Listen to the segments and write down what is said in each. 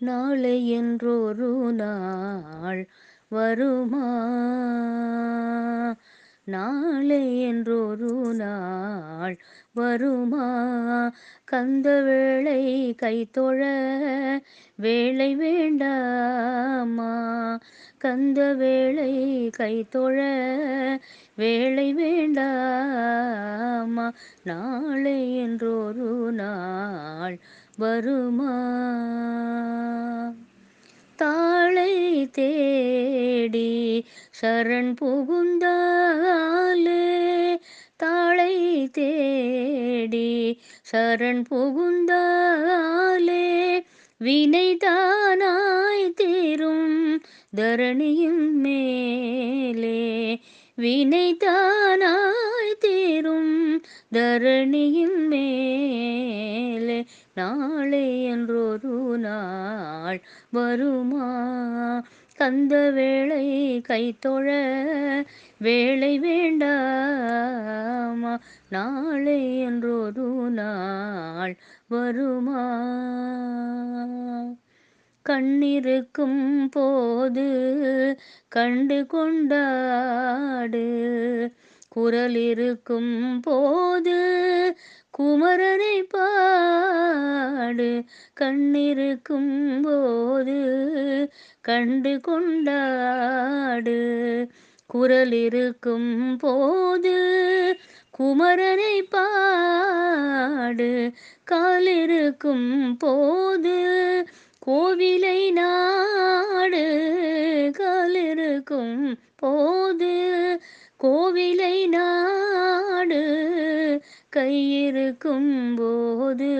நாளை என்றொரு நாள் வருமா? நாளை என்றொரு நாள் வருமா? கந்த வேளை கைத்தொழ வேளை வேண்டாமா? கந்த வேளை கைத்தொழ வேளை வேண்டாமா? நாளை என்றொரு நாள் வருமா? தாளை தேடி சரண் புகுந்தாலே தாளை தேடி சரண் புகுந்தாலே வினைதானாய் தீரும் தரணியும் மேலே வினைதானாய் தீரும் தரணியும் மேலே. நாளை என்றொரு நாள் வருமா? கந்த வேளை கைத்தொழ வேளை வேண்டாமா? நாளை என்றொரு நாள் வருமா? கண்ணிருக்கும் போது கண்டு கொண்டாடு குரல் இருக்கும் போது குமரனை பாடு கண்ணிருக்கும் போது கண்டு கொண்டாடு. குரல் இருக்கும் போது குமரனை பாடு காலிருக்கும் போது கோவிலை நாடு காலிருக்கும் போது கோவிலை நாடு கையிருக்கும் போது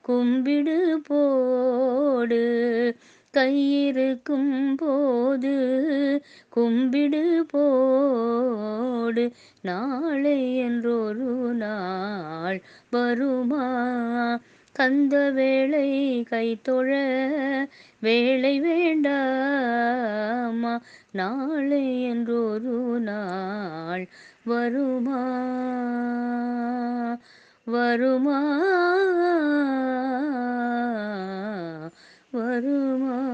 கும்பிடு போடு. கையிருக்கும் போது கும்பிடு போடு. நாளை என்றொரு நாள் வருமா? கந்த வேளை கைத்தொழ வேளை வேண்டாமா? நாளை என்றொரு நாள் வருமா? வருமா? வருமா?